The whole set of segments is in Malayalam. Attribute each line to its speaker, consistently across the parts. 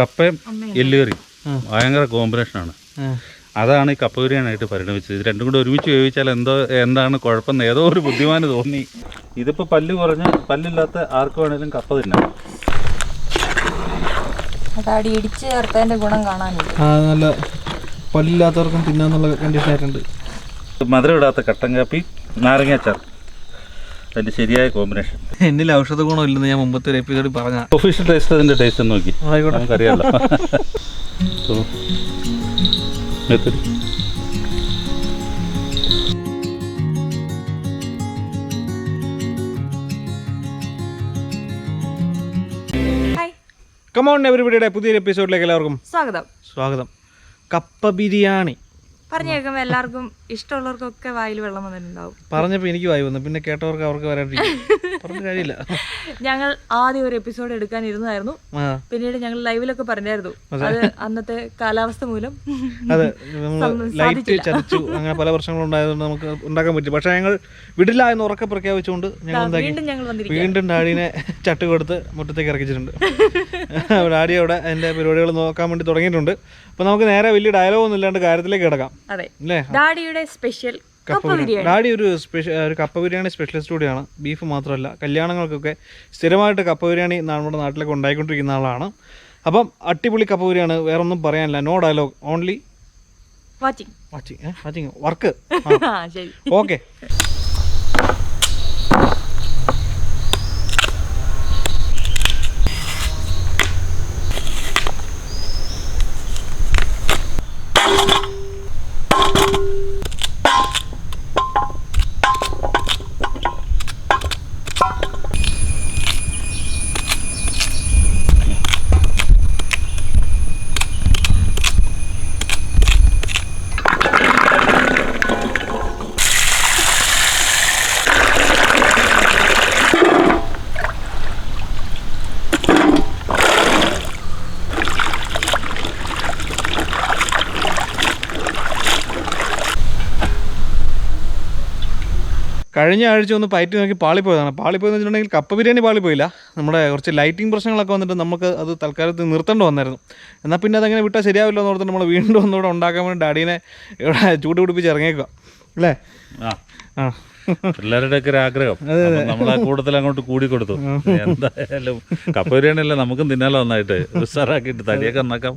Speaker 1: കപ്പയും എല്ലുകറിയും ഭയങ്കര കോമ്പിനേഷനാണ് അതാണ് ഈ കപ്പ ബിരിയാണിയായിട്ട് പരിണമിച്ചത്. ഇത് രണ്ടും കൂടെ ഒരുമിച്ച് വേവിച്ചാൽ എന്തോ എന്താണ് കുഴപ്പം ഏതോ ഒരു ബുദ്ധിമാന് തോന്നി. ഇതിപ്പോൾ പല്ല് കുറഞ്ഞ് പല്ലില്ലാത്ത ആർക്ക് വേണേലും കപ്പ തിന്നാം.
Speaker 2: അതാടി ഇടിച്ച് ചേർത്തതിന്റെ ഗുണം കാണാനില്ല
Speaker 3: ആ നല്ല പല്ലില്ലാത്തവർക്കും തിന്നാന്നുള്ള കണ്ടീഷൻ ആയിട്ടുണ്ട്.
Speaker 1: മധുരം ഇടാത്ത കട്ടൻ കാപ്പി നാരങ്ങാച്ചാർ അതിന്റെ ശരിയായ കോമ്പിനേഷൻ
Speaker 3: എന്നിൽ ഔഷധ ഗുണം ഇല്ലെന്ന് ഞാൻ മുമ്പത്തെ ഒരു എപ്പിസോഡിൽ പറഞ്ഞ.
Speaker 1: ഒഫീഷ്യൽ ടേസ്റ്റ് അതിന്റെ ടേസ്റ്റ് നോക്കി.
Speaker 3: ആയിക്കോട്ടെ.
Speaker 1: നമുക്കറിയാലോ.
Speaker 3: കമോൺ എവരിബിയുടെ പുതിയൊരു എപ്പിസോഡിലേക്ക് എല്ലാവർക്കും
Speaker 2: സ്വാഗതം.
Speaker 3: സ്വാഗതം. കപ്പ ബിരിയാണി.
Speaker 2: പറഞ്ഞു കേൾക്കുമ്പോൾ എല്ലാവർക്കും ഇഷ്ടമുള്ളവർക്കൊക്കെ വായിൽ വെള്ളം വന്നിട്ടുണ്ടാവും.
Speaker 3: പറഞ്ഞപ്പോൾ എനിക്ക് വായി വന്നു. പിന്നെ കേട്ടവർക്ക് അവർക്ക് വരാണ്ടിരിക്കും. കാര്യമില്ല.
Speaker 2: ഞങ്ങൾ ആദ്യം ഒരു എപ്പിസോഡ് എടുക്കാൻ ഇരുന്നതായിരുന്നു. പിന്നീട് ഞങ്ങൾ ലൈവിലൊക്കെ പറഞ്ഞായിരുന്നു. അത്. അന്നത്തെ കാലാവസ്ഥ മൂലം
Speaker 3: അതെ. നമ്മൾ ലൈറ്റ് ചതച്ചു. അങ്ങനെ പല പ്രശ്നങ്ങളും ഉണ്ടായതുകൊണ്ട് നമുക്ക് ഉണ്ടാക്കാൻ പറ്റി പക്ഷേ ഞങ്ങൾ വിടില്ല എന്ന് ഉറക്കെ പ്രഖ്യാപിച്ചുകൊണ്ട് ഞങ്ങൾ
Speaker 2: വീണ്ടും
Speaker 3: ഡാഡിനെ ചട്ട് കൊടുത്ത് മുറ്റത്തേക്ക് ഇറക്കിച്ചിട്ടുണ്ട്. ഡാഡി അവിടെ എന്റെ പരിപാടികൾ നോക്കാൻ വേണ്ടി തുടങ്ങിയിട്ടുണ്ട്. അപ്പൊ നമുക്ക് നേരെ വലിയ ഡയലോഗ് ഒന്നും ഇല്ലാണ്ട് കാര്യത്തിലേക്ക് കിടക്കാം. അല്ലേ?
Speaker 2: ഡാഡിയുടെ സ്പെഷ്യൽ കപ്പ ബിരിയാണി.
Speaker 3: ഡാഡി ഒരു സ്പെഷ്യൽ ഒരു കപ്പ ബിരിയാണി സ്പെഷ്യലിസ്റ്റ് കൂടിയാണ്. ബീഫ് മാത്രമല്ല കല്യാണങ്ങൾക്കൊക്കെ സ്ഥിരമായിട്ട് കപ്പ ബിരിയാണി നമ്മുടെ നാട്ടിലൊക്കെ ഉണ്ടായിക്കൊണ്ടിരിക്കുന്ന ആളാണ്. അപ്പം അടിപൊളി കപ്പ ബിരിയാണി വേറെ ഒന്നും പറയാനില്ല no dialogue only
Speaker 2: watching
Speaker 3: watching watching work okay കഴിഞ്ഞ ആഴ്ച ഒന്ന് പയറ്റി നോക്കി പാളിപ്പോയതാണ്. പാളിപ്പോയെന്ന് വെച്ചിട്ടുണ്ടെങ്കിൽ കപ്പ ബിരിയാണി പാളിപ്പോയില്ല. നമ്മുടെ കുറച്ച് ലൈറ്റിംഗ് പ്രശ്നങ്ങളൊക്കെ വന്നിട്ട് നമുക്ക് അത് തൽക്കാലത്ത് നിർത്തേണ്ടി വന്നായിരുന്നു. എന്നാൽ പിന്നെ അതങ്ങനെ വിട്ടാൽ ശരിയാവില്ല എന്ന് ഓർത്തിട്ട് നമ്മൾ വീണ്ടും ഒന്നുകൂടെ ഉണ്ടാക്കാൻ വേണ്ടി ഡാഡീനെ ഇവിടെ ചൂട് പിടിപ്പിച്ച് ഇറങ്ങിയേക്കുക അല്ലേ?
Speaker 1: ആ.
Speaker 3: ആ.
Speaker 1: പിള്ളേരുടെ ഒക്കെ ഒരു ആഗ്രഹം. നമ്മൾ ആ കൂട്ടത്തിൽ അങ്ങോട്ട് കൂടി കൊടുത്തു. എന്തായാലും കപ്പ ബിരിയാണി അല്ലേ നമുക്കും തിന്നാലോ നന്നായിട്ട്. ഉസാറാക്കിയിട്ട് തടിയൊക്കെ നന്നാക്കാം.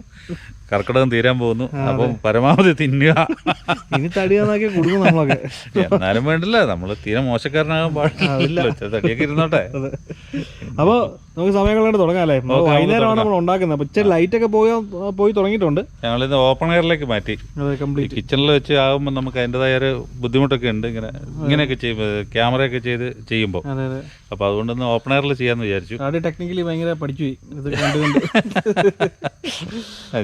Speaker 1: കർക്കിടകം തീരാൻ പോകുന്നു. അപ്പം പരമാവധി തിന്നുക.
Speaker 3: ഇനി തടിയാന്നാക്കി കൊടുക്കും നമ്മളൊക്കെ.
Speaker 1: എന്നാലും വേണ്ടില്ല. നമ്മൾ തീരെ മോശക്കാരനാകാൻ പാടില്ല. തടിയൊക്കെ ഇരുന്നോട്ടെ.
Speaker 3: അപ്പോൾ നമുക്ക് സമയം കളയാണ്ട് തുടങ്ങാം അല്ലേ? നമ്മൾ വൈകുന്നേരമാണ് നമ്മൾ ഉണ്ടാക്കുന്നത്. അപ്പൊ ഇച്ചിരി ലൈറ്റൊക്കെ പോയി പോയി തുടങ്ങിയിട്ടുണ്ട്.
Speaker 1: ഞങ്ങളിത് ഓപ്പൺ എയറിലേക്ക് മാറ്റി.
Speaker 3: കംപ്ലീറ്റ്
Speaker 1: കിച്ചണിൽ വെച്ച് ആകുമ്പോൾ നമുക്ക് അതിന്റെതായ ഒരു ബുദ്ധിമുട്ടൊക്കെ ഉണ്ട്. ഇങ്ങനെ ഇങ്ങനെയൊക്കെ ചെയ്യുമ്പോൾ ക്യാമറയൊക്കെ ചെയ്ത് ചെയ്യുമ്പോൾ
Speaker 3: അതുകൊണ്ട്
Speaker 1: അപ്പോൾ അതുകൊണ്ടൊന്ന് ഓപ്പൺ എയറിൽ ചെയ്യാമെന്ന് വിചാരിച്ചു.
Speaker 3: ടെക്നിക്കലി ഭയങ്കര പഠിച്ചു പോയി. ഇത് കണ്ടുകൊണ്ട്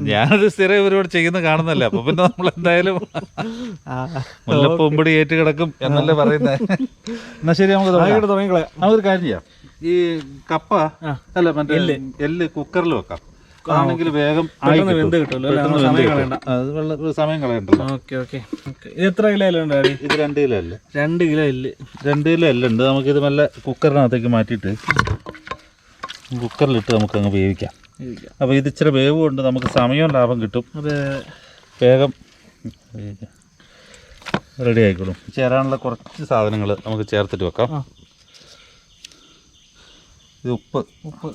Speaker 1: ഞാനത് സ്ഥിരം ഇവരോട് ചെയ്യുന്ന കാണുന്നല്ല അപ്പൊ പിന്നെ നമ്മൾ എന്തായാലും മുല്ലപ്പൊമ്പടി ഏറ്റ് കിടക്കും എന്നല്ലേ പറയുന്നത് എന്നാ ശരി നമുക്ക്
Speaker 3: തുടങ്ങിക്കളയാം
Speaker 1: നമുക്കൊരു കാര്യം ചെയ്യാം. ഈ കപ്പ അല്ല മറ്റേ എല്ല്. കുക്കറിൽ വെക്കാം. ആണെങ്കിൽ വേഗം.
Speaker 3: വെന്ത് കിട്ടുമല്ലോ സമയം
Speaker 1: കളയണ്ടല്ലോ.
Speaker 3: Okay okay. ഇത് എത്ര കിലോ അല്ലേ
Speaker 1: ഇത് രണ്ട് കിലോ അല്ലേ
Speaker 3: രണ്ട് കിലോ ഇല്ല
Speaker 1: രണ്ട് കിലോ എല്ലുണ്ട്. നമുക്ക് നമുക്കിത് നല്ല കുക്കറിനകത്തേക്ക് മാറ്റിയിട്ട് കുക്കറിലിട്ട് നമുക്ക് അങ്ങ് വേവിക്കാം. അപ്പോൾ ഇത് ഇച്ചിരി വേവ് കൊണ്ട് നമുക്ക് സമയവും ലാഭം കിട്ടും. വേഗം റെഡി ആയിക്കോളും. ചേരാനുള്ള കുറച്ച് സാധനങ്ങൾ നമുക്ക് ചേർത്തിട്ട് വെക്കാം. ഇത് ഉപ്പ്.
Speaker 3: ഉപ്പ്.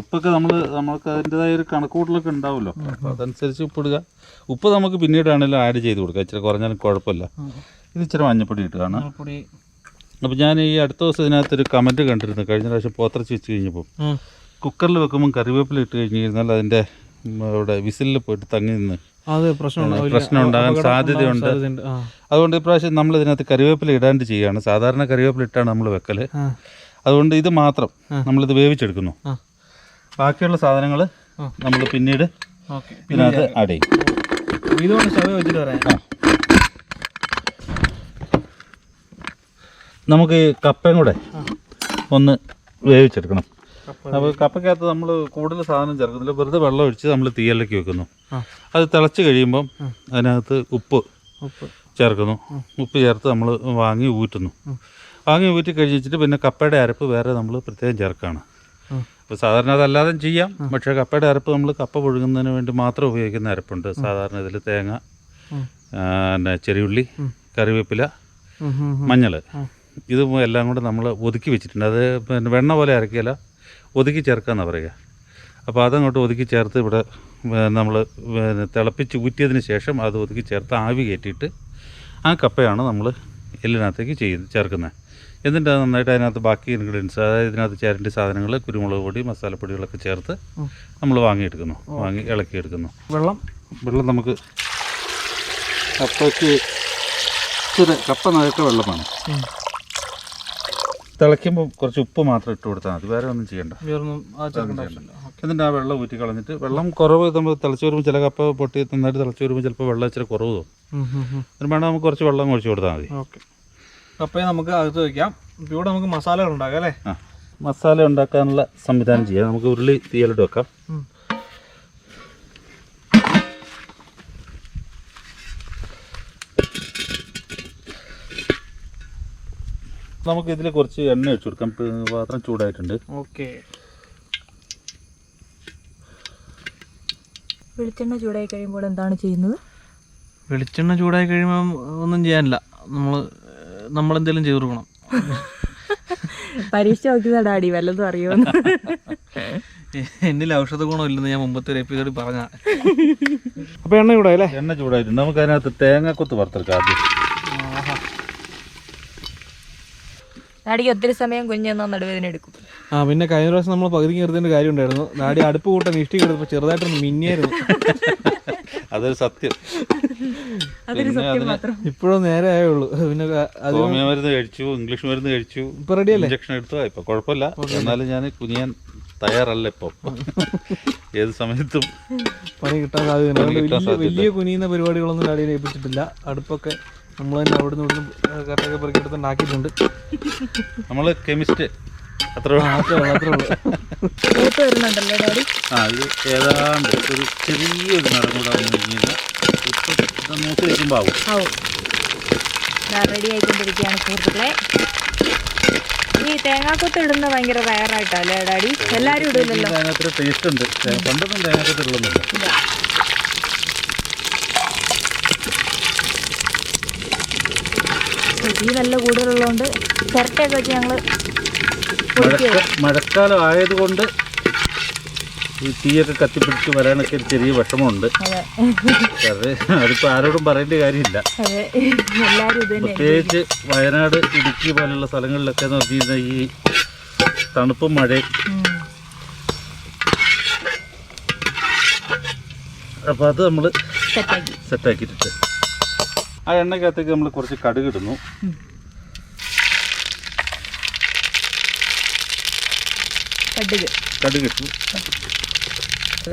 Speaker 1: ഉപ്പൊക്കെ നമ്മൾ നമുക്ക് അതിന്റെതായ ഒരു കണക്കൂട്ടലൊക്കെ ഉണ്ടാവുമല്ലോ. അപ്പോൾ അതനുസരിച്ച് ഉപ്പിടുക ഉപ്പ് നമുക്ക് പിന്നീടാണെങ്കിലും ആഡ് ചെയ്ത് കൊടുക്കുക? ഇച്ചിരി കുറഞ്ഞാലും കുഴപ്പമില്ല. ഇത് ഇച്ചിരി മഞ്ഞപ്പൊടി
Speaker 3: ഇട്ടതാണ്
Speaker 1: അപ്പോൾ ഞാൻ ഈ അടുത്ത ദിവസം ഇതിനകത്തൊരു കമന്റ് കണ്ടിരുന്നു. കഴിഞ്ഞ പ്രാവശ്യം പോത്രച്ച് വെച്ച് കഴിഞ്ഞപ്പോൾ കുക്കറിൽ വെക്കുമ്പോൾ കറിവേപ്പില ഇട്ട് കഴിഞ്ഞ് കഴിഞ്ഞാൽ അതിന്റെ അവിടെ വിസിലിൽ പോയിട്ട് തങ്ങി നിന്ന്
Speaker 3: അത് പ്രശ്നം
Speaker 1: പ്രശ്നം ഉണ്ടാകാൻ സാധ്യതയുണ്ട്. അതുകൊണ്ട് ഇപ്രാവശ്യം നമ്മൾ ഇതിനകത്ത് കറിവേപ്പില ഇടാണ്ട് ചെയ്യുകയാണ് സാധാരണ കറിവേപ്പില ഇട്ടാണ് നമ്മൾ വെക്കൽ അതുകൊണ്ട് ഇത് മാത്രം നമ്മളിത് വേവിച്ചെടുക്കുന്നു. ബാക്കിയുള്ള സാധനങ്ങൾ നമ്മൾ പിന്നീട് ഇതിനകത്ത് ആഡ് ചെയ്യും.
Speaker 3: ഇതുകൊണ്ട് സ്റ്റവ് വെച്ചിട്ട് പറയാം.
Speaker 1: നമുക്ക് ഈ കപ്പയും കൂടെ ഒന്ന് വേവിച്ചെടുക്കണം. അപ്പോൾ കപ്പയ്ക്കകത്ത് നമ്മൾ കൂടുതൽ സാധനം ചേർക്കുന്നില്ല. വെറുതെ വെള്ളം ഒഴിച്ച് നമ്മൾ തീയലേക്ക് വെക്കുന്നു. അത് തിളച്ച് കഴിയുമ്പം അതിനകത്ത് ഉപ്പ്
Speaker 3: ഉപ്പ്.
Speaker 1: ചേർക്കുന്നു. ഉപ്പ് ചേർത്ത് നമ്മൾ വാങ്ങി ഊറ്റുന്നു. വാങ്ങി ഊറ്റി കഴിച്ചിട്ട് പിന്നെ കപ്പയുടെ അരപ്പ് വേറെ നമ്മൾ പ്രത്യേകം ചേർക്കുകയാണ് അപ്പോൾ സാധാരണ അതല്ലാതെ ചെയ്യാം. പക്ഷേ കപ്പയുടെ അരപ്പ് നമ്മൾ കപ്പ പുഴുങ്ങുന്നതിന് വേണ്ടി മാത്രം ഉപയോഗിക്കുന്ന അരപ്പുണ്ട്. സാധാരണ ഇതിൽ തേങ്ങ പിന്നെ ചെറിയുള്ളി കറിവേപ്പില. മഞ്ഞൾ ഇത് എല്ലാം കൂടെ നമ്മൾ ഒതുക്കി വെച്ചിട്ടുണ്ട്. അത് പിന്നെ വെണ്ണ പോലെ അരക്കില്ല ഒതുക്കി ചേർക്കാമെന്നാണ് പറയുക. അപ്പോൾ അതങ്ങോട്ട് ഒതുക്കി ചേർത്ത് ഇവിടെ നമ്മൾ തിളപ്പിച്ച് ഊറ്റിയതിന് ശേഷം അത് ഒതുക്കി ചേർത്ത് ആവി കയറ്റിയിട്ട് ആ കപ്പയാണ് നമ്മൾ എല്ലിനകത്തേക്ക് ചെയ്ത് ചേർക്കുന്നത് എന്നിട്ട് അത് നന്നായിട്ട് അതിനകത്ത് ബാക്കി ഇൻഗ്രീഡിയൻസ് അതായത് ഇതിനകത്ത് ചേരേണ്ട സാധനങ്ങൾ കുരുമുളക് പൊടി മസാലപ്പൊടികളൊക്കെ ചേർത്ത് നമ്മൾ വാങ്ങിയെടുക്കുന്നു വാങ്ങി ഇളക്കിയെടുക്കുന്നു.
Speaker 3: വെള്ളം?
Speaker 1: വെള്ളം നമുക്ക് കപ്പയ്ക്ക് ഇച്ചിരി കപ്പ നേരത്തെ വെള്ളമാണ്. തിളയ്ക്കുമ്പോൾ കുറച്ച് ഉപ്പ് മാത്രം ഇട്ട് കൊടുത്താൽ മതി വേറെ ഒന്നും ചെയ്യണ്ട. എന്നിട്ട് ആ വെള്ളം ഊറ്റി കളഞ്ഞിട്ട് വെള്ളം കുറവ് നമ്മൾ തിളച്ച് വരുമ്പോൾ ചില കപ്പ പൊട്ടി നന്നായിട്ട് തിളച്ച് വരുമ്പോൾ ചിലപ്പോൾ വെള്ളം ഇച്ചിരി കുറവ് തോന്നും. അതിന് വേണം നമുക്ക് കുറച്ച് വെള്ളം ഒഴിച്ചു കൊടുത്താൽ മതി.
Speaker 3: ഓക്കെ. കപ്പയെ നമുക്ക് അകത്ത് വയ്ക്കാം ഇവിടെ നമുക്ക് മസാലകൾ ഉണ്ടാക്കാം അല്ലേ?
Speaker 1: ആ മസാല ഉണ്ടാക്കാനുള്ള സംവിധാനം ചെയ്യാം. നമുക്ക് ഉരുളി തീയലിട്ട് വെക്കാം. നമുക്ക് ഇതിൽ കുറച്ച് എണ്ണ ഒഴിച്ചു കൊടുക്കാം. പാത്രം ചൂടായിട്ടുണ്ട്.
Speaker 3: ഓക്കെ.
Speaker 2: വെളിച്ചെണ്ണ ചൂടായി കഴിയുമ്പോൾ എന്താണ് ചെയ്യുന്നത്?
Speaker 3: വെളിച്ചെണ്ണ ചൂടായി കഴിയുമ്പോൾ ഒന്നും ചെയ്യാനില്ല. നമ്മൾ നമ്മളെന്തെങ്കിലും ചെയ്ത് കൊടുക്കണം
Speaker 2: പരീക്ഷ നോക്കിയതാ ഡാഡി വല്ലതും അറിയോ
Speaker 3: എന്നിൽ ഔഷധ ഗുണം ഇല്ലെന്ന് ഞാൻ മുമ്പത്തെ ഒരു എപ്പിസോഡിൽ പറഞ്ഞ. അപ്പൊ എണ്ണ ചൂടായി അല്ലേ
Speaker 1: എണ്ണ ചൂടായിട്ടുണ്ട് നമുക്ക് അതിനകത്ത് തേങ്ങാക്കൊത്ത് വറുത്തെടുക്കാം ആദ്യം.
Speaker 2: ഡാഡിക്ക് ഒത്തിരി സമയം കുഞ്ഞെന്നാ നടുവേദന എടുക്കും.
Speaker 3: ആ പിന്നെ കഴിഞ്ഞ പ്രാവശ്യം നമ്മൾ പകുതി കയറിയതിന്റെ കാര്യം ഉണ്ടായിരുന്നു. ഡാഡി അടുപ്പ് കൂട്ടാൻ ഇഷ്ടി എടുത്തപ്പോൾ ചെറുതായിട്ടൊന്ന് മിന്നിയായിരുന്നു.
Speaker 1: അതൊരു സത്യം.
Speaker 2: അതൊരു സത്യം മാത്രം.
Speaker 3: ഇപ്പോഴും നേരെ ആയേ ഉള്ളൂ പിന്നെ
Speaker 1: ഹോമിയോ മരുന്ന് കഴിച്ചു ഇംഗ്ലീഷ് മരുന്ന് കഴിച്ചു
Speaker 3: ഇപ്പൊ റെഡിയല്ലേ
Speaker 1: ഇഞ്ചക്ഷൻ എടുത്തു ഇപ്പൊ കുഴപ്പമില്ല. എന്നാലും ഞാൻ കുനിയാൻ തയ്യാറല്ല ഇപ്പൊ. ഏത് സമയത്തും.
Speaker 3: പണി കിട്ടാൻ
Speaker 1: കിട്ടാൻ
Speaker 3: വലിയ കുനിയുന്ന പരിപാടികളൊന്നും അടിയിൽ ഏൽപ്പിച്ചിട്ടില്ല. അടുപ്പൊക്കെ നമ്മൾ തന്നെ അവിടുന്ന് ഇവിടുന്ന് കറക്റ്റൊക്കെ പെറുക്കിയെടുത്ത് ഉണ്ടാക്കിയിട്ടുണ്ട്
Speaker 1: നമ്മൾ കെമിസ്റ്റ്. അത്ര
Speaker 2: വരുന്നുണ്ടല്ലോ ഡാഡി.
Speaker 1: ആ ഇത് ഏതാണ്ട് ഒരു ചെറിയൊരു നിറം കൂടെ വന്നു കഴിഞ്ഞാൽ നോക്കി വയ്ക്കുമ്പോൾ ആവും.
Speaker 2: ആവും റെഡി ആയിക്കൊണ്ടിരിക്കുകയാണ് സുഹൃത്തുക്കളെ ഈ തേങ്ങാക്കൊത്ത് ഇടുന്ന ഭയങ്കര റയറായിട്ടല്ലേ ഡാഡി? എല്ലാരും ഇടില്ലല്ലോ
Speaker 1: അതിനകത്തൊരു ടേസ്റ്റ് ഉണ്ട്. പണ്ടൊന്നും തേങ്ങാക്കൊത്ത് ഇടുന്നില്ല
Speaker 2: തീ നല്ല കൂടുതലുള്ളതുകൊണ്ട് ചിരട്ടയൊക്കെ വെച്ച് ഞങ്ങൾ
Speaker 1: മഴക്ക മഴക്കാലം ആയതുകൊണ്ട് ഈ തീയൊക്കെ കത്തിപ്പിടിച്ച് വരാനൊക്കെ ഒരു ചെറിയ വിഷമമുണ്ട്.
Speaker 2: അതെ.
Speaker 1: അത് അതിപ്പോ ആരോടും പറയേണ്ട കാര്യമില്ല. പ്രത്യേകിച്ച് വയനാട് ഇടുക്കി പോലുള്ള സ്ഥലങ്ങളിലൊക്കെ എന്ന് പറഞ്ഞു കഴിഞ്ഞാൽ ഈ തണുപ്പും മഴയും. അപ്പൊ അത് നമ്മൾ
Speaker 2: സെറ്റാക്കി.
Speaker 1: സെറ്റാക്കിയിട്ടുണ്ട് ആ എണ്ണക്കകത്തേക്ക് നമ്മൾ കുറച്ച് കടുക് ഇടുന്നു.
Speaker 2: കടുക്.
Speaker 1: കടുക് ഇട്ടു.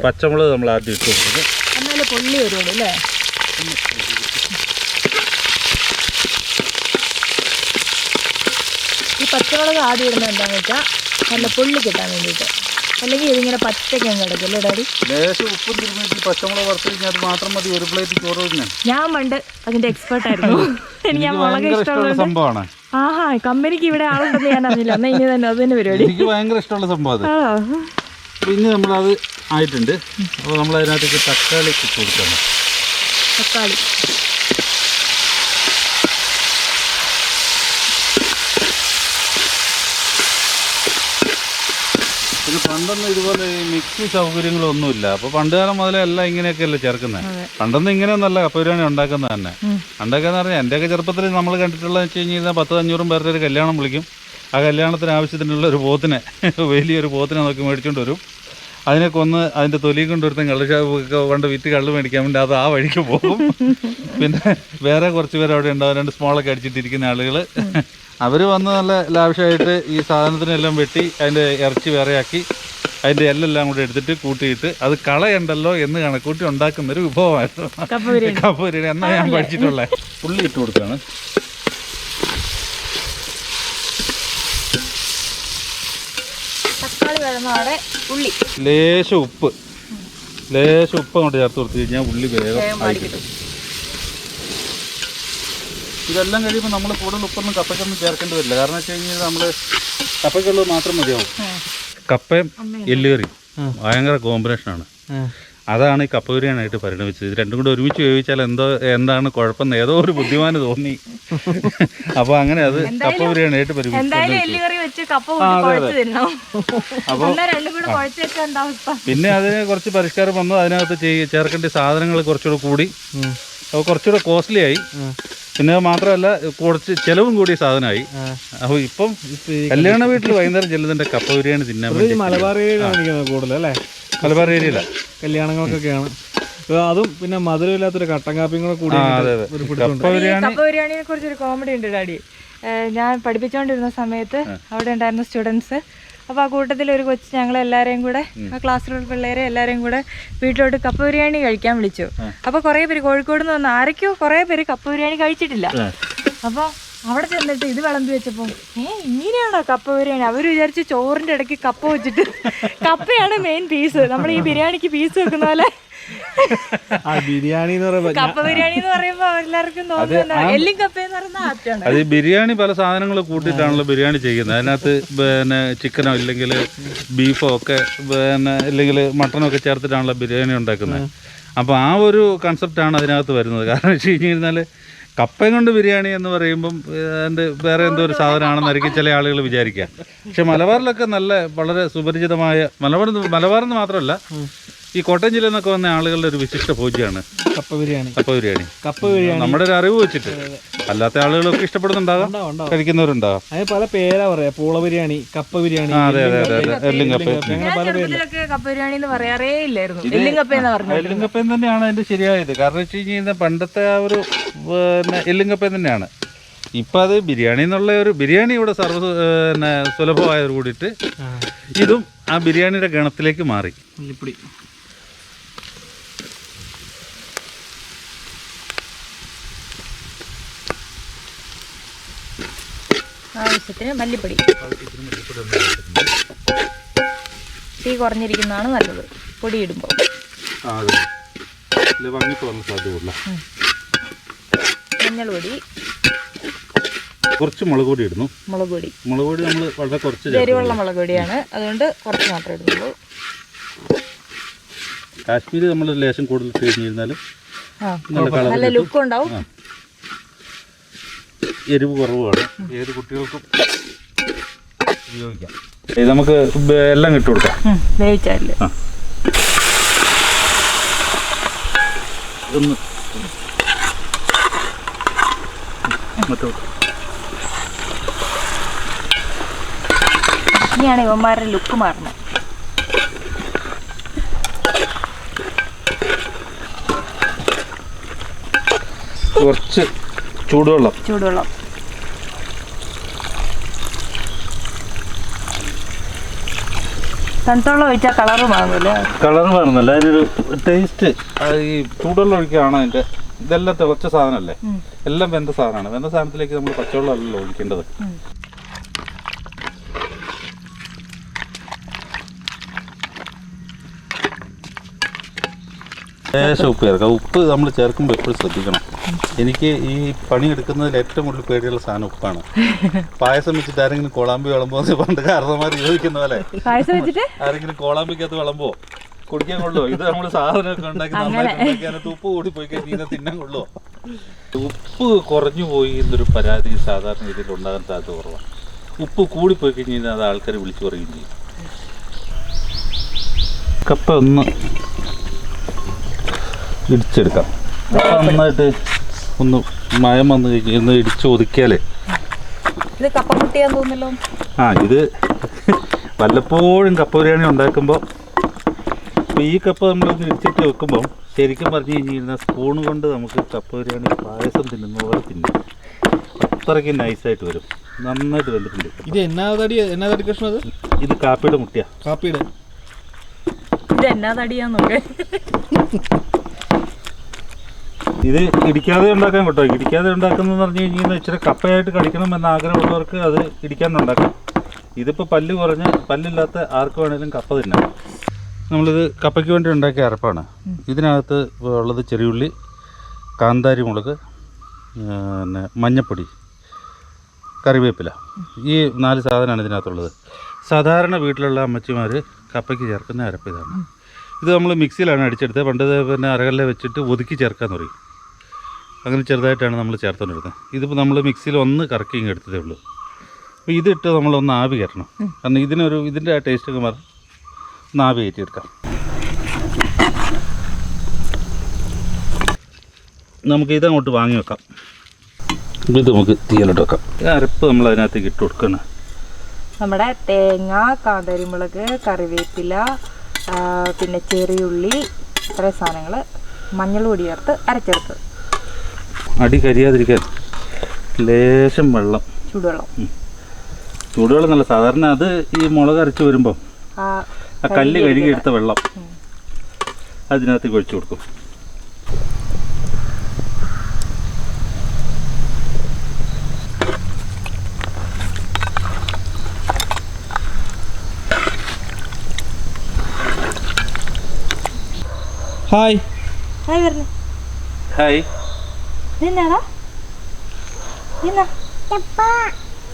Speaker 1: പച്ചമുളക് നമ്മൾ ആദ്യം ഇട്ട് കൊടുക്കുന്നത്
Speaker 2: എന്നാലും പൊള്ളി വരുള്ളൂ അല്ലേ? ഈ പച്ചമുളക് ആദ്യം ഇടുന്നത് എന്താണെന്ന് വെച്ചാൽ നല്ല പൊള്ളി കിട്ടാൻ വേണ്ടിയിട്ട്. അല്ലെങ്കിൽ ഇതിങ്ങനെ പച്ചയ്ക്ക് അങ്ങ് കിടക്കും ഡാഡി?
Speaker 1: ലേശം ഉപ്പും തിരുമിച്ച് പച്ചമുളക് വറുത്ത് കഴിഞ്ഞാൽ അത് മാത്രം മതി ഒരു പ്ലേറ്റ് ചോറ്
Speaker 2: ഞാൻ പണ്ട് അതിന്റെ എക്സ്പേർട്ട് ആയിരുന്നു. എനിക്ക് ആ മുളക്
Speaker 1: ഇഷ്ടമുള്ള സംഭവമാണ്.
Speaker 2: ആഹാ കമ്പനിക്ക് ഇവിടെ ആളുണ്ടെന്ന് ഞാൻ അറിഞ്ഞില്ല. എന്നാ ഇനി തന്നെ അത് തന്നെ പരിപാടി.
Speaker 1: എനിക്ക് ഭയങ്കര ഇഷ്ടമുള്ള സംഭവം അത്.
Speaker 2: ആ
Speaker 1: പിന്നെ നമ്മളത് ആയിട്ടുണ്ട്. അപ്പോൾ നമ്മൾ അതിനകത്തേക്ക് തക്കാളി ഇട്ട് കൊടുക്കണം
Speaker 2: തക്കാളി.
Speaker 1: പിന്നെ പണ്ടൊന്നും ഇതുപോലെ മിക്സി സൗകര്യങ്ങളൊന്നുമില്ല. അപ്പോൾ പണ്ട് കാലം മുതലേ എല്ലാം ഇങ്ങനെയൊക്കെയല്ലേ ചേർക്കുന്നത്. പണ്ടൊന്നും ഇങ്ങനെയൊന്നല്ല കപ്പ ബിരിയാണി ഉണ്ടാക്കുന്നത് തന്നെ. പണ്ടൊക്കെ എന്ന് പറഞ്ഞാൽ എന്റെയൊക്കെ ചെറുപ്പത്തിൽ നമ്മൾ കണ്ടിട്ടുള്ളതെന്ന് വെച്ച് കഴിഞ്ഞാൽ പത്ത് അഞ്ഞൂറും പേരുടെ ഒരു കല്യാണം വിളിക്കും. ആ കല്യാണത്തിന് ആവശ്യത്തിനുള്ള ഒരു പോത്തിനെ വലിയൊരു പോത്തിനെ നോക്കി മേടിച്ചുകൊണ്ട് വരും. അതിനെ കൊന്ന് അതിന്റെ തൊലിയും കൊണ്ടുവരുത്തും കള്ളുഷാപ്പൊക്കെ കൊണ്ട് വിറ്റ് കള്ള് മേടിക്കാൻ വേണ്ടി അത് ആ വഴിക്ക് പോകും. പിന്നെ വേറെ കുറച്ച് പേര് അവിടെ ഉണ്ടാവും. രണ്ട് സ്മോളൊക്കെ അടിച്ചിട്ടിരിക്കുന്ന ആളുകൾ അവർ വന്ന് നല്ല ലാവശ്യമായിട്ട് ഈ സാധനത്തിനെല്ലാം വെട്ടി അതിന്റെ ഇറച്ചി വേറെയാക്കി അതിന്റെ എല്ലെല്ലാം കൂടെ എടുത്തിട്ട് കൂട്ടിയിട്ട് അത് കളയണ്ടല്ലോ എന്ന് കണക്കൂട്ടി ഉണ്ടാക്കുന്ന ഒരു വിഭവമായിരുന്നു.
Speaker 2: കപ്പ ബിരിയാണി.
Speaker 1: എന്നാ ഞാൻ പഠിച്ചിട്ടുള്ളത് ഉള്ളി ഇട്ട് കൊടുക്കുകയാണ്
Speaker 2: വരുന്നവിടെ ഉള്ളി.
Speaker 1: ലേശം ഉപ്പ്. ലേശം ഉപ്പ് അങ്ങോട്ട് ചേർത്ത് കൊടുത്തു കഴിഞ്ഞാൽ ഉള്ളി വേഗം
Speaker 2: ആയിക്കിട്ടും.
Speaker 1: ആയി കിട്ടും. ഇതെല്ലാം കഴിയുമ്പോൾ നമ്മൾ കൂടുതൽ ഉപ്പൊന്നും കപ്പയ്ക്കൊന്നും ചേർക്കേണ്ടി വരില്ല. കാരണം വെച്ച് കഴിഞ്ഞാൽ നമ്മൾ കപ്പയ്ക്കുള്ളത് മാത്രം മതിയാവും. കപ്പയും എല്ലുകറി ഭയങ്കര കോമ്പിനേഷനാണ്. അതാണ് ഈ കപ്പ ബിരിയാണിയായിട്ട് പരിണമിച്ചത്. ഇത് രണ്ടും കൂടെ ഒരുമിച്ച് വേവിച്ചാൽ എന്തോ എന്താണ് കുഴപ്പമെന്ന് ഏതോ ഒരു ബുദ്ധിമാന് തോന്നി. അപ്പൊ അങ്ങനെ അത് കപ്പ ബിരിയാണിയായിട്ട്
Speaker 2: വെച്ചാൽ
Speaker 1: പിന്നെ അതിന് കുറച്ച് പരിഷ്കാരം വന്നു. അതിനകത്ത് ചേർക്കേണ്ട സാധനങ്ങൾ കുറച്ചുകൂടെ കൂടി. അപ്പോൾ കുറച്ചുകൂടെ കോസ്റ്റ്ലി ആയി. പിന്നെ മാത്രമല്ല കുറച്ച് ചെലവും കൂടിയ സാധനമായി. അപ്പോൾ ഇപ്പം കല്യാണ വീട്ടിൽ വൈകുന്നേരം ചെല്ലുന്നതിന്റെ കപ്പ ബിരിയാണി തിന്നാൻ വേണ്ടി
Speaker 3: മലബാർ ഏരിയ കൂടുതൽ അല്ലേ?
Speaker 1: മലബാർ ഏരിയയില.
Speaker 3: കല്യാണങ്ങൾക്കൊക്കെയാണ്. അതും പിന്നെ മധുരമില്ലാത്തൊരു കട്ടൻ കാപ്പിയും കൂടെ കൂടി
Speaker 1: കപ്പ ബിരിയാണി
Speaker 2: കപ്പ ബിരിയാണിനെ കുറിച്ച് ഒരു കോമഡി ഉണ്ട് ഡാഡി. ഞാൻ പഠിപ്പിച്ചുകൊണ്ടിരുന്ന സമയത്ത് അവിടെ ഉണ്ടായിരുന്ന സ്റ്റുഡൻസ് അപ്പോൾ ആ കൂട്ടത്തിൽ ഒരു കൊച്ചു ഞങ്ങൾ എല്ലാവരെയും കൂടെ ആ ക്ലാസ്സിലുള്ള പിള്ളേരെ എല്ലാവരെയും കൂടെ വീട്ടിലോട്ട് കപ്പ ബിരിയാണി കഴിക്കാൻ വിളിച്ചു. അപ്പോൾ കുറേ പേര് കോഴിക്കോട് നിന്ന് വന്ന ആരൊക്കെയോ കുറേ പേര് കപ്പ ബിരിയാണി കഴിച്ചിട്ടില്ല. അപ്പോൾ അവിടെ ചെന്നിട്ട് ഇത് വിളമ്പി വെച്ചപ്പോ ഏ ഇങ്ങനെയാണോ കപ്പ ബിരിയാണി? അവർ വിചാരിച്ച് ചോറിന്റെ ഇടയ്ക്ക് കപ്പ വെച്ചിട്ട് കപ്പയാണ് മെയിൻ പീസ് നമ്മൾ ഈ ബിരിയാണിക്ക് പീസ് വെക്കുന്ന പോലെ
Speaker 3: ആ ബിരിയാണി
Speaker 2: കപ്പ ബിരിയാണി എന്ന് പറയുമ്പോ എല്ലാവർക്കും തോന്നുന്നത് എല്ലും കപ്പ എന്ന് പറയുന്ന
Speaker 1: അത് ബിരിയാണി പല സാധനങ്ങൾ കൂട്ടിയിട്ടാണല്ലോ ബിരിയാണി ചെയ്യുന്നത്. അതിനകത്ത് പിന്നെ ചിക്കനോ ഇല്ലെങ്കിൽ ബീഫോ ഒക്കെ പിന്നെ ഇല്ലെങ്കിൽ മട്ടനോ ഒക്കെ ചേർത്തിട്ടാണല്ലോ ബിരിയാണി ഉണ്ടാക്കുന്നത്. അപ്പോൾ ആ ഒരു കൺസെപ്റ്റാണ് അതിനകത്ത് വരുന്നത്. കാരണം വെച്ച് കഴിഞ്ഞ് കഴിഞ്ഞാൽ കപ്പയും കൊണ്ട് ബിരിയാണി എന്ന് പറയുമ്പം എന്റെ വേറെ എന്തോ ഒരു സാധനമാണെന്നായിരിക്കും ചില ആളുകൾ വിചാരിക്കുക. പക്ഷെ മലബാറിലൊക്കെ നല്ല വളരെ സുപരിചിതമായ മലബാർ മലബാർ എന്ന് മാത്രമല്ല ഈ കോട്ടയം ജില്ലയിൽ നിന്നൊക്കെ വന്ന ആളുകളുടെ ഒരു വിശിഷ്ട പൂജയാണ്.
Speaker 3: കപ്പ ബിരിയാണി.
Speaker 1: കപ്പ ബിരിയാണി.
Speaker 3: കപ്പ ബിരിയാണി.
Speaker 1: നമ്മുടെ ഒരു അറിവ് വെച്ചിട്ട്. അല്ലാത്ത ആളുകളൊക്കെ ഇഷ്ടപ്പെടുന്നുണ്ടാകാം. കഴിക്കുന്നവരുണ്ടാകാം.
Speaker 3: അതിന് പല പേരാ പറയാ. പൂള ബിരിയാണി കപ്പ ബിരിയാണി
Speaker 1: അതെ അതെ അതെ എല്ലും കപ്പ
Speaker 2: കപ്പ ബിരിയാണി എന്ന് പറയാറേ ഇല്ലായിരുന്നു. എല്ലും കപ്പ എന്ന് പറഞ്ഞു
Speaker 1: എല്ലും കപ്പയും തന്നെയാണ് അതിന്റെ ശരിയായത്. കാരണം വെച്ച് കഴിഞ്ഞാൽ പണ്ടത്തെ ആ ഒരു പിന്നെ എല്ലും കപ്പയും തന്നെയാണ്. ഇപ്പം അത് ബിരിയാണി എന്നുള്ള ഒരു ബിരിയാണി ഇവിടെ സർവ സുലഭമായ സുലഭമായത് കൂടിയിട്ട് ഇതും ആ ബിരിയാണിയുടെ ഗണത്തിലേക്ക് മാറി.
Speaker 2: ആവശ്യത്തിന് മല്ലിപ്പൊടി. തീ കുറഞ്ഞിരിക്കുന്നതാണ് നല്ലത്. പൊടി ഇടുമ്പോൾ
Speaker 1: ആ അതെ. ഭംഗി തോന്നുന്ന സാധ്യതയുള്ള
Speaker 2: മഞ്ഞൾ പൊടി
Speaker 1: കുറച്ച് മുളക് പൊടി ഇടുന്നു.
Speaker 2: മുളക് പൊടി
Speaker 1: മുളക് പൊടി നമ്മൾ വളരെ കുറച്ച്.
Speaker 2: എരിവുള്ള മുളക് പൊടിയാണ് അതുകൊണ്ട് കുറച്ച് മാത്രമേ ഇടുന്നുള്ളൂ.
Speaker 1: കാശ്മീരി നമ്മൾ ലേശം കൂടുതൽ കഴിഞ്ഞിരുന്നാലും നല്ല
Speaker 2: ലുക്ക് ഉണ്ടാവും.
Speaker 1: എരിവ് കുറവാണ്. ഏത് കുട്ടികൾക്കും ഉപയോഗിക്കാം. നമുക്ക് എല്ലാം ഇട്ട് കൊടുക്കാം. വേവിച്ചാൽ. ഒന്ന്
Speaker 2: ഇനിയാണ് ഇവന്മാരുടെ ലുക്ക് മാറുന്നത്.
Speaker 1: കുറച്ച് ചൂടുവെള്ളം.
Speaker 2: ചൂടുവെള്ളം. തണുത്തുള്ള ഒഴിച്ചാൽ കളറ് മാറുന്നില്ല
Speaker 1: കളർ മാറുന്നില്ല. അതിനൊരു ടേസ്റ്റ് ഈ ചൂടുവെള്ളം ഒഴിക്കുകയാണ് അതിന്റെ ഇതെല്ലാം തിളച്ച സാധനമല്ലേ? എല്ലാം വെന്ത സാധനമാണ്. വെന്ത സാധനത്തിലേക്ക് നമ്മൾ പച്ചവെള്ളം അല്ലല്ലോ ഒഴിക്കേണ്ടത്. ലേശം ഉപ്പ് ചേർക്കാം ഉപ്പ് നമ്മൾ ചേർക്കുമ്പോൾ എപ്പോഴും ശ്രദ്ധിക്കണം. എനിക്ക് ഈ പണി എടുക്കുന്നതിൽ ഏറ്റവും കൂടുതൽ പേടിയുള്ള സാധനം ഉപ്പാണ്. പായസം വെച്ചിട്ട് ആരെങ്കിലും കോളാമ്പി വിളമ്പോ പണ്ട് കാരണന്മാർ ചോദിക്കുന്ന പോലെ. ആരെങ്കിലും കോളാമ്പിക്കകത്ത് വിളമ്പോ കുടിക്കാൻ കൊള്ളുമോ ഇത് നമ്മൾ സാധനമൊക്കെ ഉണ്ടാക്കി നന്നായിട്ട് ഉപ്പ് കൂടി പോയി കഴിഞ്ഞാൽ തിന്നാൻ കൊള്ളുമോ ഉപ്പ് കുറഞ്ഞു പോയി എന്നൊരു പരാതി സാധാരണ രീതിയിൽ ഉണ്ടാകാൻ സാധ്യത കുറവാണ്. ഉപ്പ് പോയി കഴിഞ്ഞാൽ അത് ആൾക്കാർ വിളിച്ചു പറയുകയും ചെയ്യും. കപ്പ ഒന്ന് ഇടിച്ചെടുക്കാം. കപ്പ നന്നായിട്ട് ഒന്ന് മയം വന്ന് കഴിഞ്ഞ് ഒന്ന് ഇടിച്ച് ഒതുക്കിയാലേ.
Speaker 2: ഇത് കപ്പമുട്ടിയാന്ന് തോന്നല്ലോ
Speaker 1: ആ ഇത് വല്ലപ്പോഴും കപ്പ ബിരിയാണി ഉണ്ടാക്കുമ്പോൾ ഇപ്പോൾ ഈ കപ്പ നമ്മൾ ഇടിച്ചിട്ട് വെക്കുമ്പോൾ ശരിക്കും പറഞ്ഞു കഴിഞ്ഞാൽ സ്പൂൺ കൊണ്ട് നമുക്ക് കപ്പ ബിരിയാണി പായസം തിന്നുന്ന പോലെ തിന്നും. അത്രയ്ക്ക് നൈസായിട്ട് വരും. നന്നായിട്ട് വെന്തിട്ടുണ്ട്
Speaker 3: ഇത് എന്നാ തടി എന്നാ തടി കഷ്ണം അത്?
Speaker 1: ഇത് കാപ്പിയുടെ മുട്ടിയാ.
Speaker 3: കാപ്പിയുടെ.
Speaker 2: ഇത് എന്നാ തടിയാന്നൊക്കെ
Speaker 1: ഇത് ഇടിക്കാതെ ഉണ്ടാക്കാൻ കേട്ടോ. ഇടിക്കാതെ ഉണ്ടാക്കുന്നതെന്ന് പറഞ്ഞു കഴിഞ്ഞാൽ ഇച്ചിരി കപ്പയായിട്ട് കളിക്കണം എന്ന ആഗ്രഹമുള്ളവർക്ക് അത് ഉണ്ടാക്കാം. ഇതിപ്പോൾ പല്ല് കുറഞ്ഞ് പല്ലില്ലാത്ത ആർക്ക് വേണേലും കപ്പ തിന്നാം. നമ്മളിത് കപ്പയ്ക്ക് വേണ്ടി ഉണ്ടാക്കിയ അരപ്പാണ്. ഇതിനകത്ത് ഉള്ളത് ചെറിയുള്ളി കാന്താരി മുളക് പിന്നെ മഞ്ഞപ്പൊടി കറിവേപ്പില. ഈ നാല് സാധനമാണ് ഇതിനകത്തുള്ളത്. സാധാരണ വീട്ടിലുള്ള അമ്മച്ചിമാർ കപ്പയ്ക്ക് ചേർക്കുന്ന അരപ്പ് ഇതാണ്. ഇത് നമ്മൾ മിക്സിയിലാണ് അടിച്ചെടുത്തത്. പണ്ട് പിന്നെ അരകല്ലെ വെച്ചിട്ട് ഒതുക്കി ചേർക്കാന്ന് പറയും. അങ്ങനെ ചെറുതായിട്ടാണ് നമ്മൾ ചേർത്തുകൊണ്ടിരുന്നത്. ഇതിപ്പോൾ നമ്മൾ മിക്സിയിൽ ഒന്ന് കറക്കി എടുത്തതേ ഉള്ളൂ. അപ്പോൾ ഇതിട്ട് നമ്മളൊന്ന് ആവി കയറ്റണം. കാരണം ഇതിനൊരു ഇതിന്റെ ആ ടേസ്റ്റ് ഒക്കെ മാറി. ഒന്ന് ആവി കയറ്റിയെടുക്കാം. നമുക്ക് ഇതങ്ങോട്ട് വാങ്ങി വെക്കാം. ഇത് നമുക്ക് തീയിലോട്ട് വെക്കാം. അരപ്പ് നമ്മൾ അതിനകത്തേക്ക് ഇട്ട് കൊടുക്കണം.
Speaker 2: നമ്മുടെ തേങ്ങ കാന്താരിമുളക് കറിവേപ്പില പിന്നെ ചെറിയുള്ളി ഇത്രയും സാധനങ്ങൾ മഞ്ഞൾ പൊടി ചേർത്ത് അരച്ചെടുത്ത്
Speaker 1: അടി കരിയാതിരിക്കാൻ ലേശം വെള്ളം.
Speaker 2: ചൂടുവെള്ളം.
Speaker 1: ചൂടുവെള്ളം നല്ല സാധാരണ അത് ഈ മുളക് അരച്ച് വരുമ്പോൾ
Speaker 2: ആ
Speaker 1: കല്ല് കഴുകി എടുത്ത വെള്ളം. അതിനകത്തേക്ക് ഒഴിച്ചു കൊടുക്കും.
Speaker 3: ഹായ്.
Speaker 2: ഹായ് പറഞ്ഞു
Speaker 1: ഹായ്.
Speaker 2: ഇതെന്നാടാ എന്നാ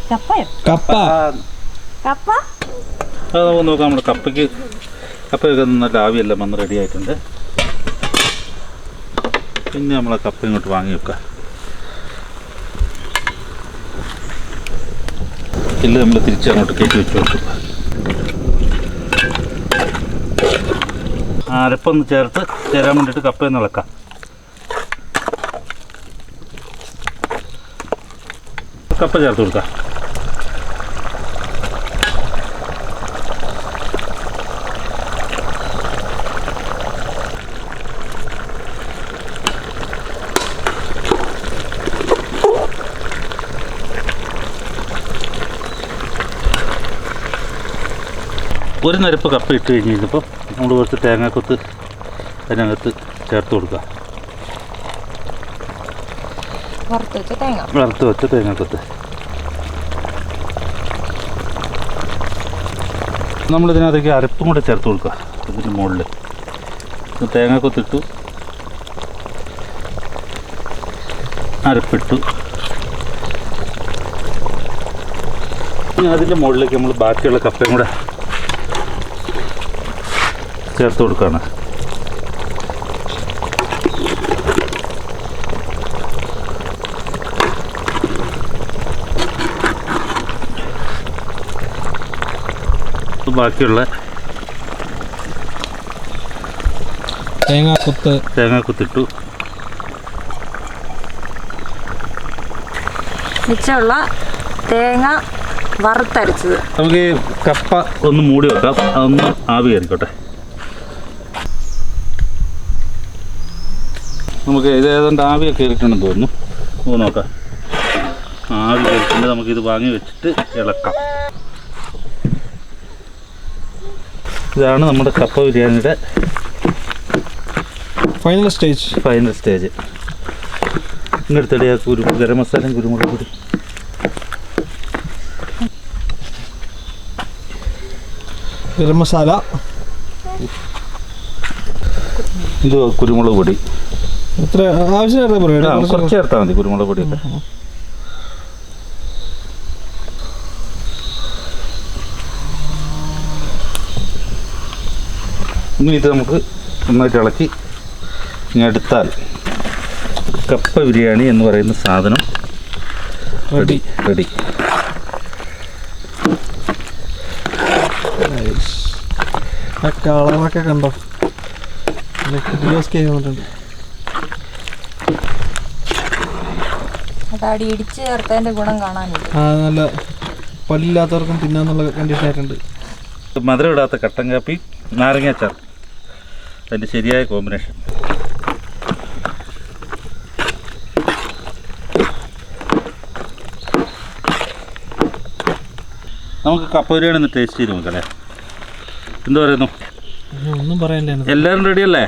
Speaker 2: കപ്പയോ?
Speaker 3: കപ്പ.
Speaker 2: കപ്പ.
Speaker 1: അത് നമുക്ക് നോക്കാം നമ്മുടെ കപ്പയ്ക്ക് കപ്പയൊക്കെ നല്ല ആവിയെല്ലാം വന്ന് റെഡി ആയിട്ടുണ്ട്. പിന്നെ നമ്മളെ കപ്പ ഇങ്ങോട്ട് വാങ്ങി വെക്കാം. ഇല്ല നമ്മൾ തിരിച്ചങ്ങോട്ട് കയറ്റി വെച്ച് കൊടുക്കും അരപ്പൊന്ന് ചേർത്ത് ചേരാൻ വേണ്ടിയിട്ട് കപ്പയൊന്ന് ഇളക്കാം. കപ്പ ചേർത്ത് കൊടുക്കാം. ഒരു നിരപ്പ് കപ്പ ഇട്ട് കഴിഞ്ഞ് കഴിഞ്ഞപ്പോൾ നമ്മൾ കുറച്ച് തേങ്ങാക്കൊത്ത് അതിനകത്ത് ചേർത്ത് കൊടുക്കുക
Speaker 2: വറുത്ത് വെച്ച തേങ്ങ
Speaker 1: വറുത്ത് വെച്ച തേങ്ങാക്കൊത്ത് നമ്മളിതിനകത്തേക്ക് അരപ്പും കൂടെ ചേർത്ത് കൊടുക്കുക ഇതിന്റെ മുകളിൽ തേങ്ങാക്കൊത്തിട്ടു അരപ്പിട്ടു ഇനി അതിന്റെ മുകളിലേക്ക് നമ്മൾ ബാക്കിയുള്ള കപ്പയും കൂടെ ചേർത്ത് കൊടുക്കുകയാണ് ബാക്കിയുള്ള
Speaker 3: തേങ്ങാക്കുത്ത്
Speaker 1: തേങ്ങാക്കുത്തിട്ടു
Speaker 2: മിച്ചമുള്ള തേങ്ങ വറുത്തരച്ചത്.
Speaker 1: നമുക്ക് കപ്പ ഒന്ന് മൂടി വെക്കാം. അതൊന്ന് ആവി കയറിക്കോട്ടെ. നമുക്ക് ഇത് ഏതാണ്ട് ആവിയൊക്കെ കയറിയിട്ടുണ്ടെന്ന് തോന്നുന്നു. നോക്കാം. ആവി കയറിയിട്ടുണ്ട്. നമുക്കിത് വാങ്ങി വെച്ചിട്ട് ഇളക്കാം. ഇതാണ് നമ്മുടെ കപ്പ ബിരിയാണിയുടെ
Speaker 3: ഫൈനൽ സ്റ്റേജ്
Speaker 1: ഫൈനൽ സ്റ്റേജ് ഇന്നെടുത്തടി ആ കുരു ഗരം മസാലയും കുരുമുളക് പൊടി
Speaker 3: ഗരം മസാല.
Speaker 1: ഇത് കുരുമുളക് പൊടി.
Speaker 3: എത്ര ആവശ്യം
Speaker 1: കുറച്ച് ചേർത്താൽ മതി കുരുമുളക് പൊടിയൊക്കെ. ഇനി ഇത് നമുക്ക് നന്നായിട്ട് ഇളക്കി ഇനി എടുത്താൽ കപ്പ ബിരിയാണി എന്ന് പറയുന്ന സാധനം റെഡി. റെഡി.
Speaker 3: ആ കളറൊക്കെ കണ്ടോ?
Speaker 2: അതാടി ഇടിച്ച് ചേർത്തതിന്റെ ഗുണം കാണാനില്ല.
Speaker 3: ആ നല്ല പല്ലില്ലാത്തവർക്കും തിന്നാന്നുള്ള കണ്ടീഷൻ ആയിട്ടുണ്ട്.
Speaker 1: മധുരം ഇടാത്ത കട്ടൻ കാപ്പി നാരങ്ങാച്ചാർ അതിന്റെ ശരിയായ കോമ്പിനേഷൻ. നമുക്ക് കപ്പ ബിരിയാണി ഒന്ന് ടേസ്റ്റ് ചെയ്ത് നോക്കല്ലേ എന്താ പറയുന്നു?
Speaker 3: ഒന്നും പറയണ്ടേ
Speaker 1: എല്ലാവരും റെഡി അല്ലേ?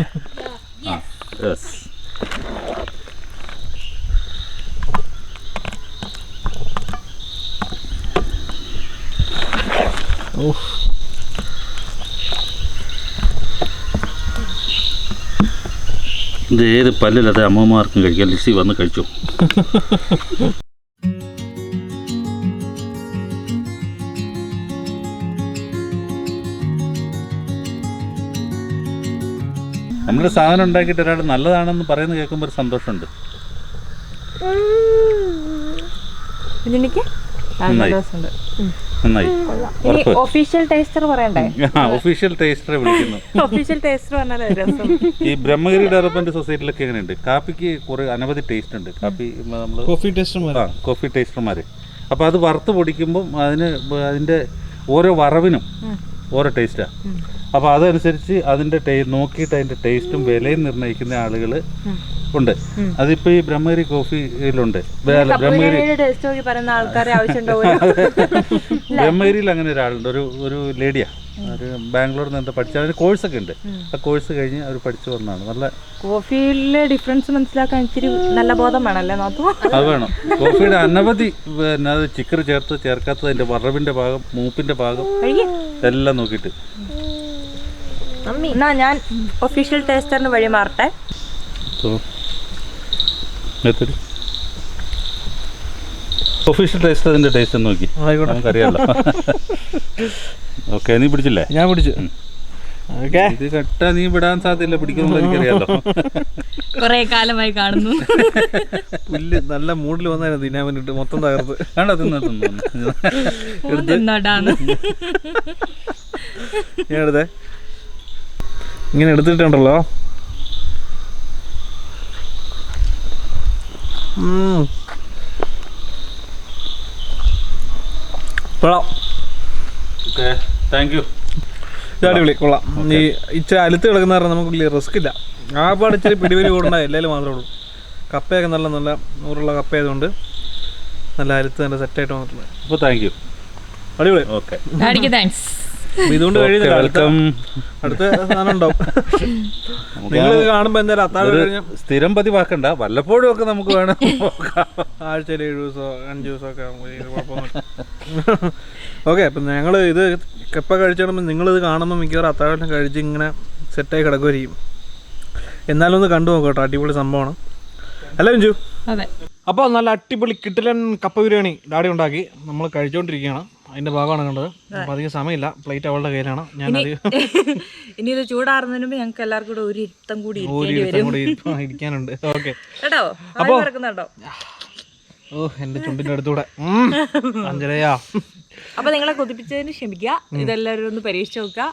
Speaker 1: യെസ്
Speaker 3: ഓഹ്
Speaker 1: ഇത് ഏത് പല്ലില്ലാത്ത അമ്മമാർക്കും കഴിക്കാം. ലിസി വന്ന് കഴിച്ചു. നമ്മൾ സാധനം ഉണ്ടാക്കിയിട്ട് ഒരാൾ നല്ലതാണെന്ന് പറയുന്നത് കേൾക്കുമ്പോൾ ഒരു സന്തോഷമുണ്ട്.
Speaker 2: കുഞ്ഞുണ്ണിക്ക്
Speaker 1: ആ
Speaker 2: സന്തോഷമുണ്ട്
Speaker 1: നന്നായി.
Speaker 2: ഒഫീഷ്യൽ ടേസ്റ്റർ പറയണ്ടേ?
Speaker 1: ആ ഒഫീഷ്യൽ ടേസ്റ്ററെ വിളിക്കുന്നു.
Speaker 2: ഒഫീഷ്യൽ ടേസ്റ്റർ പറഞ്ഞാലേ രസം.
Speaker 1: ഈ ബ്രഹ്മഗിരി ഡെവലപ്മെന്റ് സൊസൈറ്റിയിലൊക്കെ എങ്ങനെയുണ്ട്? കാപ്പിക്ക് കുറെ അനവധി ടേസ്റ്റ് ഉണ്ട്. കാപ്പി നമ്മൾ
Speaker 3: കോഫി ടേസ്റ്റർമാർ
Speaker 1: ആ കോഫി ടേസ്റ്റർമാർ അപ്പോൾ അത് വറുത്ത് പൊടിക്കുമ്പം അതിന് അതിന്റെ അതിന്റെ ഓരോ വറവിനും ഓരോ ടേസ്റ്റാണ് അപ്പോൾ അതനുസരിച്ച് അതിന്റെ ടേ നോക്കിയിട്ട് അതിന്റെ ടേസ്റ്റും വിലയും നിർണയിക്കുന്ന ആളുകൾ ഉണ്ട്. അതിപ്പോൾ ഈ ബ്രഹ്മഗിരി കോഫിയിലുണ്ട്. ബ്രഹ്മഗിരി ബ്രഹ്മഗിരിയിൽ അങ്ങനെ ഒരാളുണ്ട്. ഒരു ഒരു ലേഡിയാണ് ഒരു ബാംഗ്ലൂരിൽ നിന്ന് പഠിച്ച അതിന് കോഴ്സൊക്കെ ഉണ്ട്. ആ കോഴ്സ് കഴിഞ്ഞ് അവർ പഠിച്ചു വന്നതാണ്. നല്ല
Speaker 2: കോഫിയിലെ ഡിഫറൻസ് മനസ്സിലാക്കാൻ ഇച്ചിരി നല്ല ബോധം വേണമല്ലേ
Speaker 1: അത് വേണം. കോഫിയുടെ അനവധി പിന്നെ അത് ചിക്കർ ചേർത്ത് ചേർക്കാത്തതിന്റെ വറവിന്റെ ഭാഗം മൂപ്പിന്റെ ഭാഗം എല്ലാം നോക്കിയിട്ട്.
Speaker 2: എന്നാ ഞാൻ ഒഫീഷ്യൽ ടേസ്റ്ററിന് വഴി മാറട്ടെ.
Speaker 1: ഒഫീഷ്യൽ ടേസ്റ്റ് അതിന്റെ ടേസ്റ്റ് നോക്കി. നമുക്കറിയാലോ. ഓക്കെ നീ പിടിച്ചില്ലേ?
Speaker 3: ഞാൻ പിടിച്ചു. ഓക്കെ.
Speaker 1: ഇത് കട്ട നീ വിടാൻ സാധ്യല്ല പിടിക്കുമെന്ന് എനിക്കറിയാലോ.
Speaker 2: കുറെ കാലമായി കാണുന്നു.
Speaker 3: പുല്ല് നല്ല മൂഡിൽ വന്നായിരുന്നു തിന്നാൻ വേണ്ടിട്ട് മൊത്തം തകർത്ത്.
Speaker 1: കണ്ടോ തിന്നു തിന്നു
Speaker 3: ഞാൻ എടുത്തേ. ഇങ്ങനെ എടുത്തിട്ടുണ്ടല്ലോ. ഉം. കൊള്ളാം.
Speaker 1: ഓക്കെ താങ്ക് യു
Speaker 3: ഇത് അടിപൊളി കൊള്ളാം. ഈ ഇച്ചിരി അലുത്ത് കിടക്കുന്ന കാരണം നമുക്ക് വലിയ റിസ്ക് ഇല്ല. ആ പാട് ഇച്ചിരി പിടിപിടി കൂടണ്ട എല്ലാവരും മാത്രമേ ഉള്ളൂ. കപ്പയൊക്കെ നല്ല നല്ല നൂറുള്ള കപ്പ ആയതുകൊണ്ട് നല്ല അലുത്ത് നല്ല സെറ്റായിട്ട് വന്നിട്ടുണ്ട്.
Speaker 1: അപ്പോൾ താങ്ക് യു
Speaker 3: അടിപൊളി.
Speaker 1: ഓക്കെ
Speaker 2: താങ്ക്സ്
Speaker 3: ഇതുകൊണ്ട് കഴിയുന്നില്ല.
Speaker 1: വെൽക്കം.
Speaker 3: അടുത്ത സാധനം ഉണ്ടാവും. നിങ്ങൾ കാണുമ്പോൾ എന്തായാലും അത്താഴം കഴിഞ്ഞ
Speaker 1: സ്ഥിരം പതിവാക്കണ്ട വല്ലപ്പോഴും ഒക്കെ നമുക്ക് വേണം.
Speaker 3: ആഴ്ചയിൽ ഏഴ് ദിവസമോ അഞ്ച് ദിവസമോ ഒക്കെ ഓക്കെ അപ്പം ഞങ്ങൾ ഇത് കപ്പ നിങ്ങൾ ഇത് കാണുമ്പോൾ മിക്കവാറും അത്താഴം കഴിച്ച് ഇങ്ങനെ സെറ്റായി കിടക്കുമായിരിക്കും എന്നാലും ഒന്ന് കണ്ടു നോക്കാം കേട്ടോ അടിപൊളി സംഭവമാണ്. അല്ല മിഞ്ചു?
Speaker 2: അതെ.
Speaker 3: അപ്പോൾ നല്ല അടിപൊളി കിട്ടലൻ കപ്പ ബിരിയാണി ഡാഡി ഉണ്ടാക്കി. നമ്മൾ കഴിച്ചുകൊണ്ടിരിക്കുകയാണ് അതിന്റെ ഭാഗമാണ് കണ്ടത്. അപ്പൊ അധികം സമയമില്ല. പ്ലേറ്റ് അവളുടെ കയ്യിലാണ്. ഞാൻ
Speaker 2: ഇനി ഇത് ചൂടാറുന്നതിന് മുമ്പ് ഞങ്ങൾക്ക് എല്ലാവർക്കും കൂടെ ഒരു ഇരുത്തം കൂടി
Speaker 3: ഇരിക്കാനുണ്ട്. ഓക്കെ
Speaker 2: കേട്ടോ? അപ്പൊ
Speaker 3: ഓ എന്റെ ചുണ്ടിന്റെ അടുത്തൂടെ. അഞ്ചരയാ
Speaker 2: അപ്പൊ നിങ്ങളെ കൊതിപ്പിച്ചതിന് ക്ഷമിക്കുക. ഇതെല്ലാവരും ഒന്ന് പരീക്ഷിച്ച് നോക്കുക.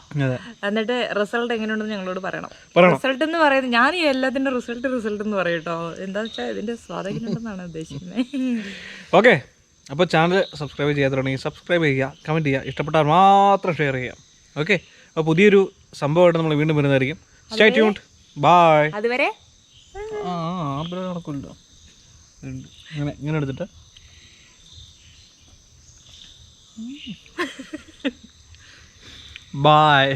Speaker 2: എന്നിട്ട് റിസൾട്ട് എങ്ങനെയുണ്ടെന്ന് ഞങ്ങളോട് പറയണം.
Speaker 3: പറയണം.
Speaker 2: റിസൾട്ട് എന്ന് പറയുന്നത് ഞാൻ ഈ എല്ലാത്തിന്റെ റിസൾട്ട് റിസൾട്ട് എന്ന് പറയും കേട്ടോ. എന്താ വെച്ചാൽ ഇതിന്റെ സ്വാധീനം ഉണ്ടെന്നാണ് ഉദ്ദേശിക്കുന്നത്.
Speaker 3: ഓക്കെ അപ്പോൾ ചാനൽ സബ്സ്ക്രൈബ് ചെയ്യാത്തുണ്ടെങ്കിൽ സബ്സ്ക്രൈബ് ചെയ്യുക കമന്റ് ചെയ്യുക ഇഷ്ടപ്പെട്ടാൽ മാത്രം ഷെയർ ചെയ്യുക. ഓക്കെ അപ്പോൾ പുതിയൊരു സംഭവമായിട്ട് നമ്മൾ വീണ്ടും വരുന്നതായിരിക്കും. സ്റ്റേ ട്യൂൺഡ് ബായ്
Speaker 2: അതുവരെ?
Speaker 3: ആ നടക്കില്ല ഇങ്ങനെ ഇങ്ങനെ എടുത്തിട്ട്. ബായ്